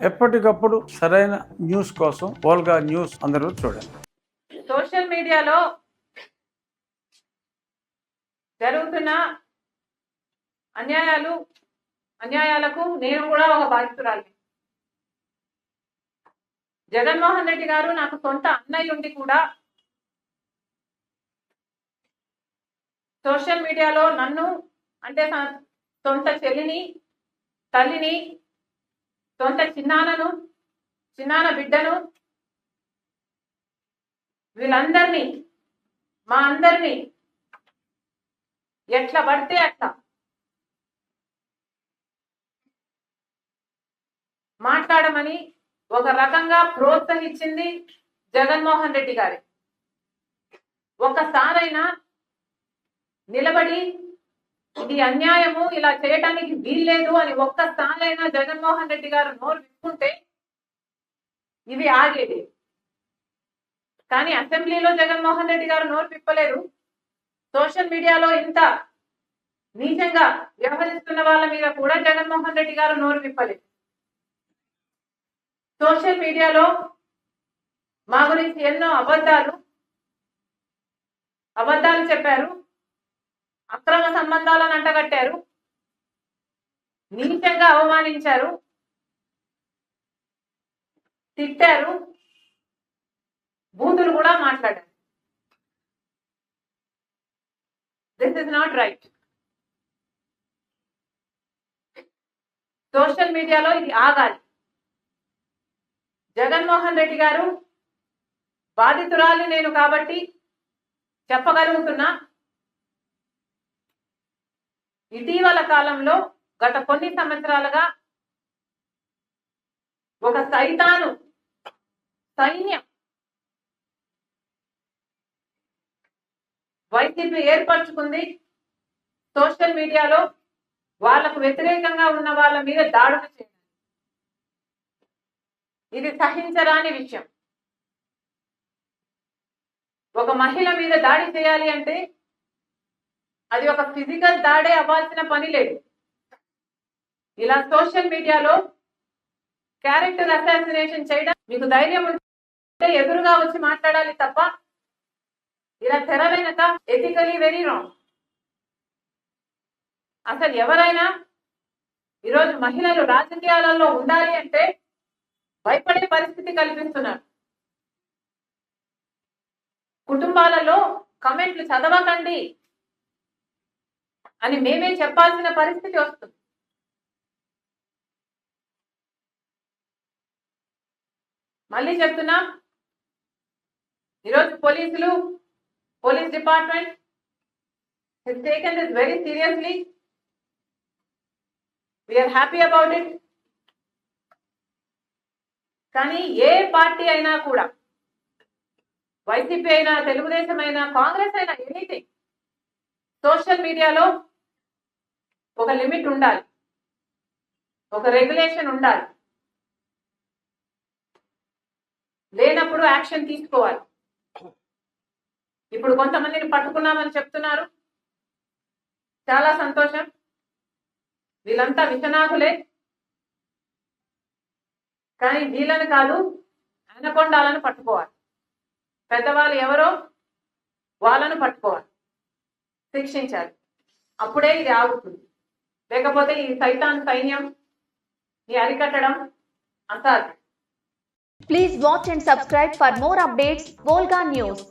ఎప్పటికప్పుడు సరైన న్యూస్ కోసం ఓల్గా న్యూస్ అందరూ చూడండి. సోషల్ మీడియాలో జరుగుతున్న అన్యాయాలు అన్యాయాలకు నేను కూడా ఒక బాధితురాలి జగన్మోహన్ రెడ్డి గారు నాకు సొంత అన్నయ్య ఉండి కూడా సోషల్ మీడియాలో నన్ను అంటే సొంత చెల్లిని తల్లిని సొంత చిన్నానను చిన్నాన బిడ్డను వీళ్ళందరినీ మా అందరినీ ఎట్లా పడితే అట్లా మాట్లాడమని ఒక రకంగా ప్రోత్సహించింది జగన్మోహన్ రెడ్డి గారి. ఒకసారైనా నిలబడి ఇది అన్యాయము ఇలా చేయటానికి వీల్లేదు అని ఒక్కసారైనా జగన్మోహన్ రెడ్డి గారు నోరు విప్పుకుంటే ఇవి ఆగేది. కానీ అసెంబ్లీలో జగన్మోహన్ రెడ్డి గారు నోరు విప్పలేదు సోషల్ మీడియాలో ఇంత నీచంగా వ్యవహరిస్తున్న వాళ్ళ మీద కూడా జగన్మోహన్ రెడ్డి గారు నోరు విప్పలేదు. సోషల్ మీడియాలో మా గురించి ఎన్నో అబద్ధాలు అబద్ధాలు చెప్పారు. అక్రమ సంబంధాలను అంటగట్టారు. నీచంగా అవమానించారు. తిట్టారు. బూతులు కూడా మాట్లాడారు. This is not right social మీడియాలో ఇది ఆగాలి. జగన్మోహన్ రెడ్డి గారు బాధితురాలి నేను కాబట్టి చెప్పగలుగుతున్నా. ఇటీవల కాలంలో గత కొన్ని సంవత్సరాలుగా ఒక సైతాను సైన్యం వైసీపీ ఏర్పరచుకుంది. సోషల్ మీడియాలో వాళ్ళకు వ్యతిరేకంగా ఉన్న వాళ్ళ మీద దాడులు చేయడం ఇది సహించరాని విషయం. ఒక మహిళ మీద దాడి చేయాలి అంటే అది ఒక ఫిజికల్ దాడే అవ్వాల్సిన పని లేదు. ఇలా సోషల్ మీడియాలో క్యారెక్టర్ అసాసినేషన్ చేయడం మీకు ధైర్యం ఉంటే ఎదురుగా వచ్చి మాట్లాడాలి తప్ప ఇలా తెర వెనక ఎథికలీ వెరీ రాంగ్ అసలు ఎవరైనా ఈరోజు మహిళలు రాజకీయాలలో ఉండాలి అంటే భయపడే పరిస్థితి కల్పిస్తున్నారు. కుటుంబాలలో కమెంట్లు చదవకండి. అని మేమే చెప్పాల్సిన పరిస్థితి వస్తుంది మళ్ళీ చెప్తున్నా ఈరోజు పోలీసులు police department has taken very very seriously. We about happy కానీ ఏ పార్టీ అయినా కూడా వైసీపీ అయినా తెలుగుదేశం అయినా కాంగ్రెస్ అయినా ఎనీథింగ్ సోషల్ మీడియాలో ఒక లిమిట్ ఉండాలి. ఒక రెగ్యులేషన్ ఉండాలి. లేనప్పుడు యాక్షన్ తీసుకోవాలి. ఇప్పుడు కొంతమందిని పట్టుకున్నామని చెప్తున్నారు. చాలా సంతోషం. వీళ్ళంతా విషనాకులే కానీ వీళ్ళని కాదు అనకొండాలను పట్టుకోవాలి. పెద్దవాళ్ళు ఎవరో వాళ్ళను పట్టుకోవాలి. శిక్షించాలి. అప్పుడే ఇది ఆగుతుంది. లేకపోతే ఈ సైతాన్ సైన్యం నీ అరికట్టడం అంతా please watch and subscribe for more updates Volga news